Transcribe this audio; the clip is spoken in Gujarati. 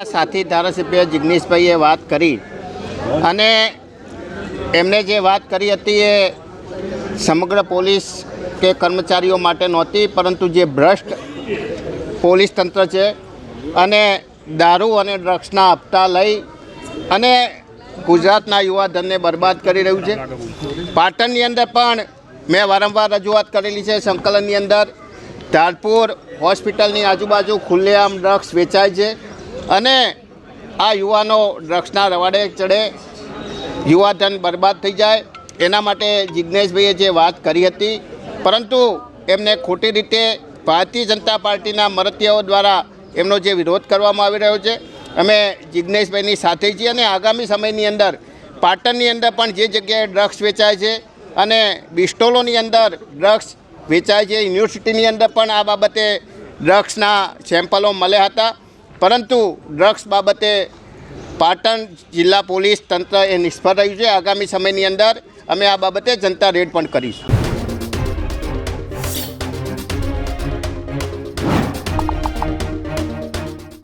સાથી ધારાસભ્ય જિગ્નેશભાઈએ વાત કરી અને એમને જે વાત કરી હતી એ સમગ્ર પોલીસ કે કર્મચારીઓ માટે નહોતી, પરંતુ જે ભ્રષ્ટ પોલીસ તંત્ર છે અને દારૂ અને ડ્રગ્સના હપ્તા લઈ અને ગુજરાતના યુવાધનને બરબાદ કરી રહ્યું છે. પાટણની અંદર પણ મેં વારંવાર રજૂઆત કરેલી છે, સંકલનની અંદર ધારપુર હોસ્પિટલની આજુબાજુ ખુલ્લેઆમ ડ્રગ્સ વેચાય છે. અને આ યુવાનો ડ્રગ્સના રવાડે ચડે, યુવાધન બરબાદ થઈ જાય. એના માટે જિજ્ઞેશભાઈએ જે વાત કરી હતી, પરંતુ એમને ખોટી રીતે ભારતીય જનતા પાર્ટીના મરતિયાઓ દ્વારા એમનો જે વિરોધ કરવામાં આવી રહ્યો છે, અમે જિજ્ઞેશભાઈની સાથે છીએ અને આગામી સમયની અંદર પાટણની અંદર પણ જે જગ્યાએ ડ્રગ્સ વેચાય છે અને બિસ્ટોલોની અંદર ડ્રગ્સ વેચાય છે, યુનિવર્સિટીની અંદર પણ આ બાબતે ડ્રગ્સના સેમ્પલો મળ્યા હતા. પરંતુ ડ્રગ્સ બાબતે પાટણ જિલ્લા પોલીસ તંત્ર એ નિષ્ફળ રહ્યું છે. આગામી સમયની અંદર અમે આ બાબતે જનતા રેડ પણ કરીશું.